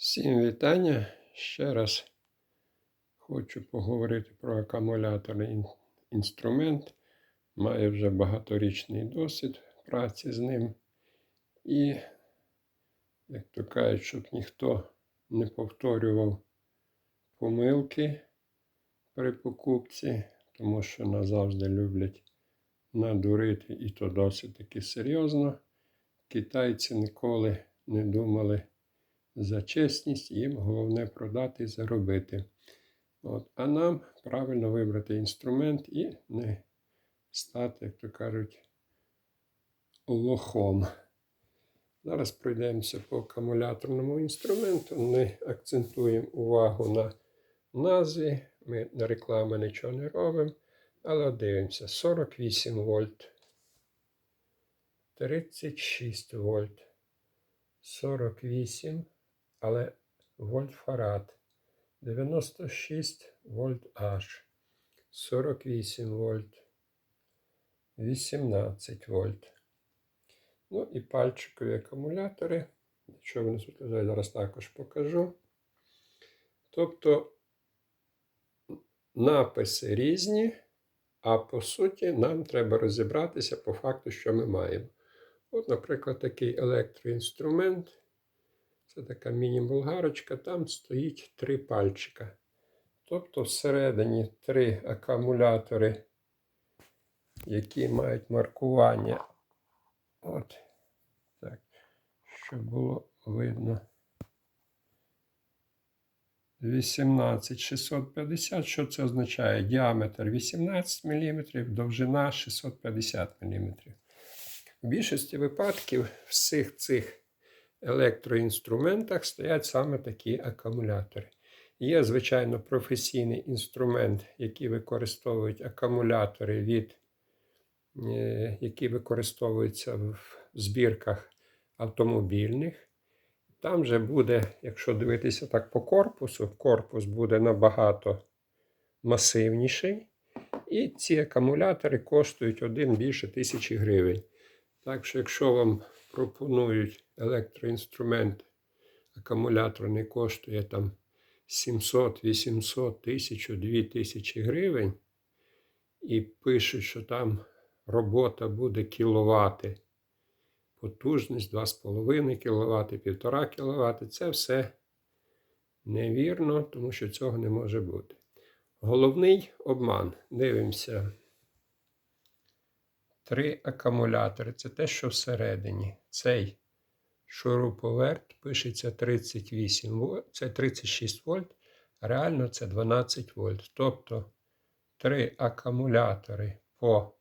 Всім вітання. Ще раз хочу поговорити про акумуляторний інструмент. Маю вже багаторічний досвід праці з ним. І, як то кажуть, щоб ніхто не повторював помилки при покупці, тому що назавжди люблять надурити, і то досить таки серйозно. Китайці ніколи не думали за чесність, їм головне продати і заробити. От. А нам правильно вибрати інструмент і не стати, як то кажуть, лохом. Зараз пройдемося по акумуляторному інструменту. Не акцентуємо увагу на назві. Ми на реклами нічого не робимо. Але дивимося: 48 вольт, 36 вольт, 48 але вольт фарад, 96 вольт H, 48 вольт, 18 вольт. Ну і пальчикові акумулятори. Що вони тут лежать, зараз також покажу. Тобто написи різні, а по суті, нам треба розібратися по факту, що ми маємо. От, наприклад, такий електроінструмент. Це така міні-болгарочка, там стоїть три пальчика. Тобто всередині три акумулятори, які мають маркування. От так, щоб було видно. 18650. Що це означає? Діаметр 18 мм, довжина 650 мм. В більшості випадків всіх цих електроінструментах стоять саме такі акумулятори. Є, звичайно, професійний інструмент, який використовують акумулятори, від, е, які використовуються в збірках автомобільних. Там же буде, якщо дивитися так по корпусу, корпус буде набагато масивніший. І ці акумулятори коштують один більше тисячі гривень. Так що, якщо вам пропонують електроінструмент, акумуляторний коштує там 700, 800, 1000, 2000 гривень, і пишуть, що там робота буде кіловати, потужність 2,5 кВт, 1,5 кВт, це все невірно, тому що цього не може бути. Головний обман. Дивимося. Три акумулятори. Це те, що всередині. Цей шуруповерт пишеться 38 вольт, це 36 вольт, реально це 12 вольт. Тобто три акумулятори по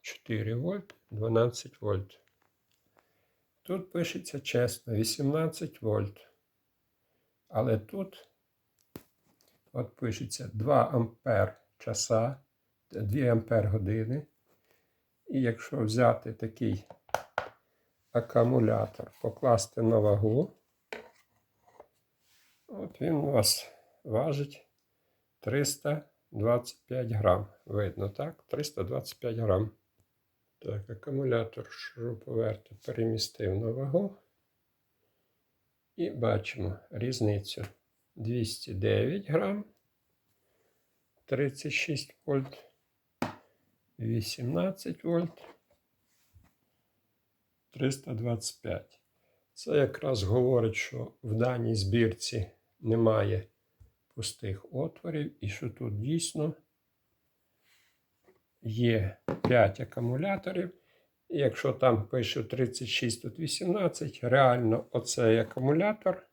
4 вольт, 12 вольт. Тут пишеться чесно 18 вольт. Але тут от пишеться 2 ампер часа, 2 ампер години. І якщо взяти такий акумулятор, покласти на вагу, от він у вас важить 325 грам. Видно, так? 325 грам. Так, акумулятор шуруповерту перемістив на вагу. І бачимо різницю 209 грам, 36 вольт. 18 вольт 325. Це якраз говорить, що в даній збірці немає пустих отворів, і що тут дійсно є 5 акумуляторів. І якщо там пише 36, тут 18, реально оцей акумулятор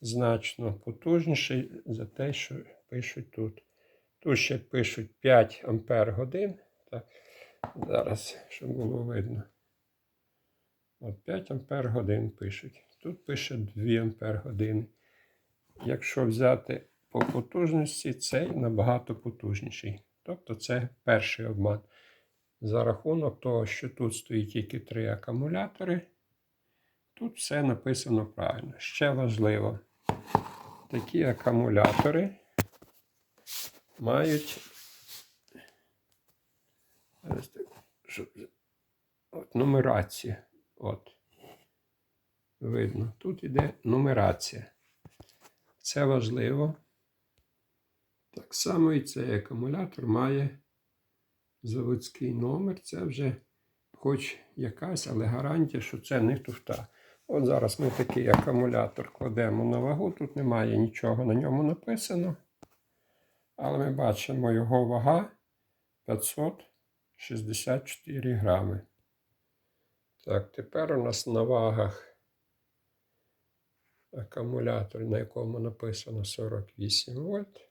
значно потужніший за те, що пишуть тут. Тут ще пишуть 5 ампер годин. Зараз, щоб було видно. От 5 ампер годин пишуть. Тут пише 2 ампер години. Якщо взяти по потужності, цей набагато потужніший. Тобто це перший обман. За рахунок того, що тут стоїть тільки 3 акумулятори, тут все написано правильно. Ще важливо, такі акумулятори мають От, нумерація. От. видно. Тут іде нумерація. Це важливо. Так само і цей акумулятор має заводський номер. Це вже хоч якась, але гарантія, що це не туфта. От зараз ми такий акумулятор кладемо на вагу. Тут немає нічого на ньому написано. Але ми бачимо його вага 564 грами. Так, тепер у нас на вагах акумулятор, на якому написано 48 вольт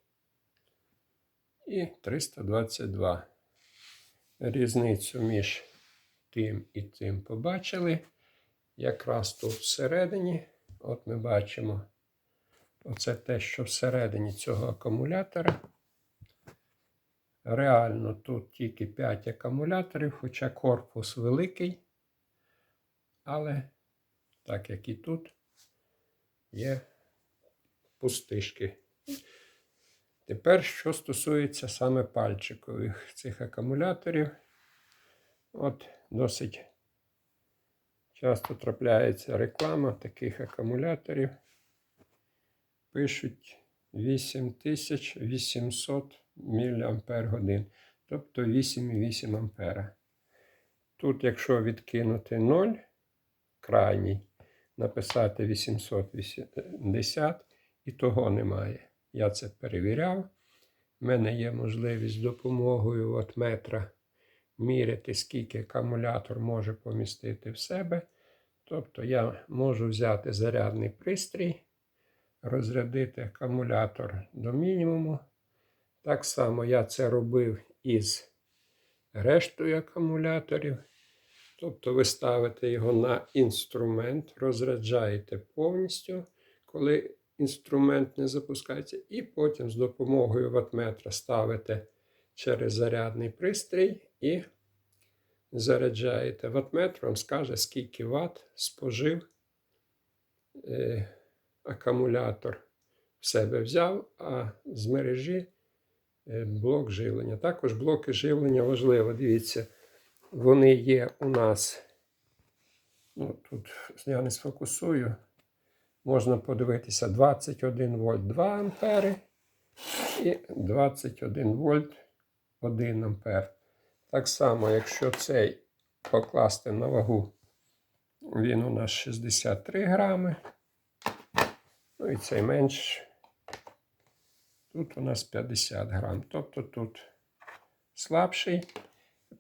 і 322. Різницю між тим і тим побачили. Якраз тут всередині, от ми бачимо, оце те, що всередині цього акумулятора. Реально тут тільки 5 акумуляторів, хоча корпус великий. Але, так як і тут, є пустишки. Тепер, що стосується саме пальчикових цих акумуляторів, от досить часто трапляється реклама таких акумуляторів. Пишуть 8800 мАч, тобто 8,8 ампера. Тут, якщо відкинути 0, крайній, написати 880, і того немає. Я це перевіряв. У мене є можливість з допомогою ватметра міряти, скільки акумулятор може помістити в себе. Тобто я можу взяти зарядний пристрій, розрядити акумулятор до мінімуму. Так само я це робив із рештою акумуляторів. Тобто ви ставите його на інструмент, розряджаєте повністю, коли інструмент не запускається, і потім з допомогою ватметра ставите через зарядний пристрій і заряджаєте. Ватметр вам скаже, скільки ватт спожив е, акумулятор в себе взяв, а з мережі блок живлення. Також блоки живлення важливо. Дивіться, вони є у нас. Ну, Тут я не сфокусую. Можна подивитися 21 вольт 2 ампери і 21 вольт 1 ампер. Так само, якщо цей покласти на вагу, він у нас 63 грами. Ну і цей менш. Тут у нас 50 грам. Тобто тут слабший.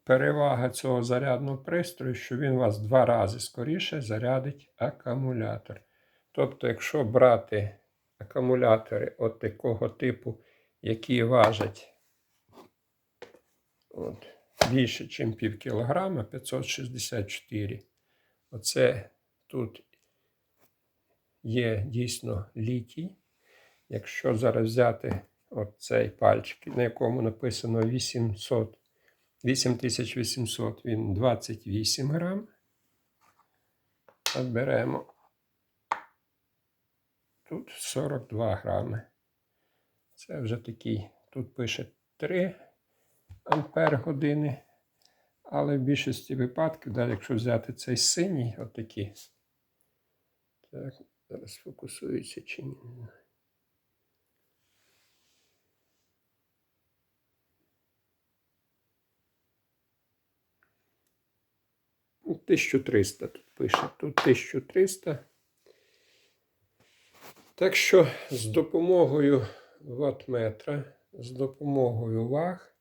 Перевага цього зарядного пристрою, що він вас два рази скоріше зарядить акумулятор. Тобто, якщо брати акумулятори от такого типу, які важать от, більше, ніж пів кілограма, 564. Оце тут є дійсно літій. Якщо зараз взяти от цей пальчик, на якому написано 800, 8800, він 28 грам. От беремо Тут 42 грами. Це вже такий, тут пише 3 ампер години. Але в більшості випадків, да, якщо взяти цей синій, отакий. Так, зараз фокусується чи ні. 1300 тут пише. Тут 1300. Так що з допомогою ватметра, з допомогою ваг,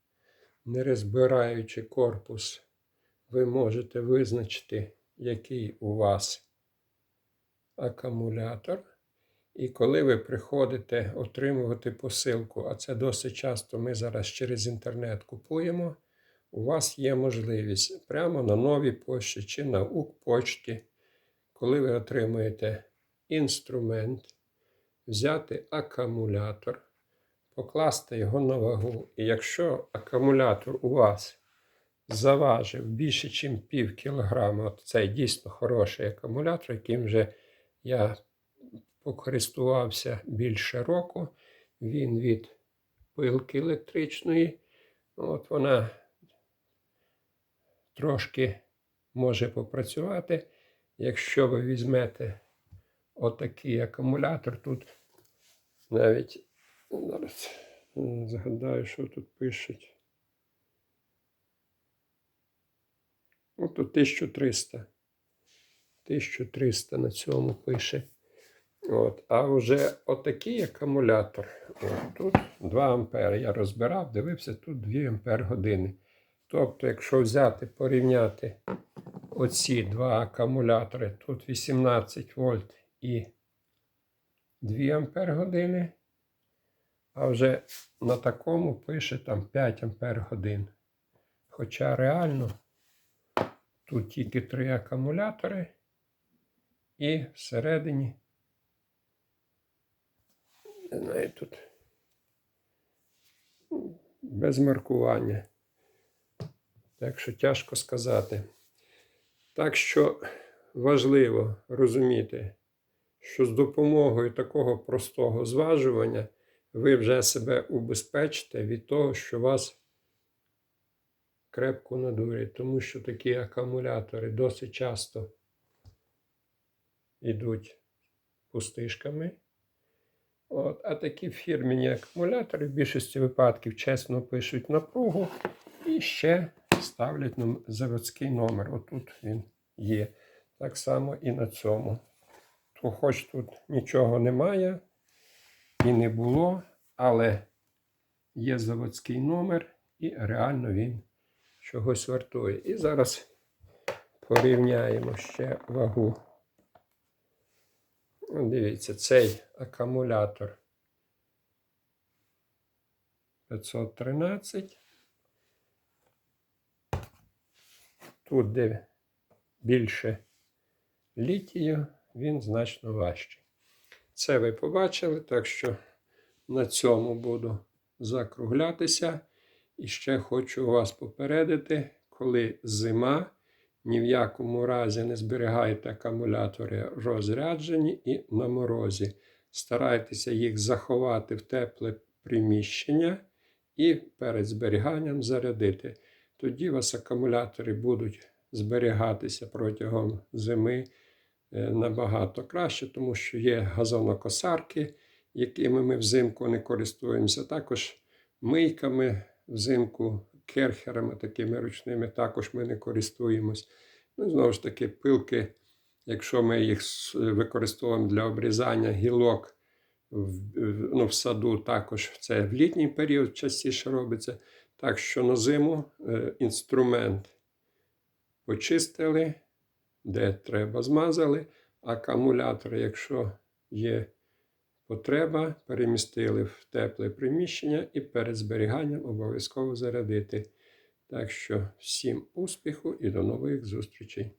не розбираючи корпус, ви можете визначити, який у вас акумулятор. І коли ви приходите отримувати посилку, а це досить часто ми зараз через інтернет купуємо, у вас є можливість прямо на новій пошті чи на Укпочті, коли ви отримуєте інструмент взяти акумулятор, покласти його на вагу. І якщо акумулятор у вас заважив більше, ніж пів кілограма, от цей дійсно хороший акумулятор, яким вже я покористувався більше року, він від пилки електричної. От вона трошки може попрацювати. Якщо ви візьмете отакий акумулятор. Тут навіть зараз згадаю, що тут пишуть. Ну, тут 1300. 1300 на цьому пише. От. А вже отакий акумулятор. От, тут 2 ампери. Я розбирав, дивився, тут 2 ампер години. Тобто, якщо взяти, порівняти оці два акумулятори, тут 18 вольт і 2 ампер години, а вже на такому пише там 5 ампер годин. Хоча реально тут тільки 3 акумулятори, і всередині, не знаю, тут без маркування. Так що тяжко сказати. Так що важливо розуміти, що з допомогою такого простого зважування ви вже себе убезпечите від того, що вас крепко надурять, тому що такі акумулятори досить часто йдуть пустишками. От, а такі фірмені акумулятори в більшості випадків чесно пишуть напругу і ще ставлять нам заводський номер. Отут він є. Так само і на цьому. То хоч тут нічого немає і не було, але є заводський номер, і реально він чогось вартує. І зараз порівняємо ще вагу. Дивіться, цей акумулятор 513. Тут, де більше літію, він значно важчий. Це ви побачили, так що на цьому буду закруглятися. І ще хочу вас попередити, коли зима, ні в якому разі не зберігайте акумулятори розряджені і на морозі. Старайтеся їх заховати в тепле приміщення і перед зберіганням зарядити. Тоді у вас акумулятори будуть зберігатися протягом зими е, набагато краще, тому що є газонокосарки, якими ми взимку не користуємося. Також мийками взимку, керхерами такими ручними також ми не користуємось. Ну, знову ж таки, пилки, якщо ми їх використовуємо для обрізання гілок в, ну, в саду, також це в літній період частіше робиться. Так що на зиму е, інструмент почистили, де треба змазали. Акумулятор, якщо є потреба, перемістили в тепле приміщення і перед зберіганням обов'язково зарядити. Так що всім успіху і до нових зустрічей!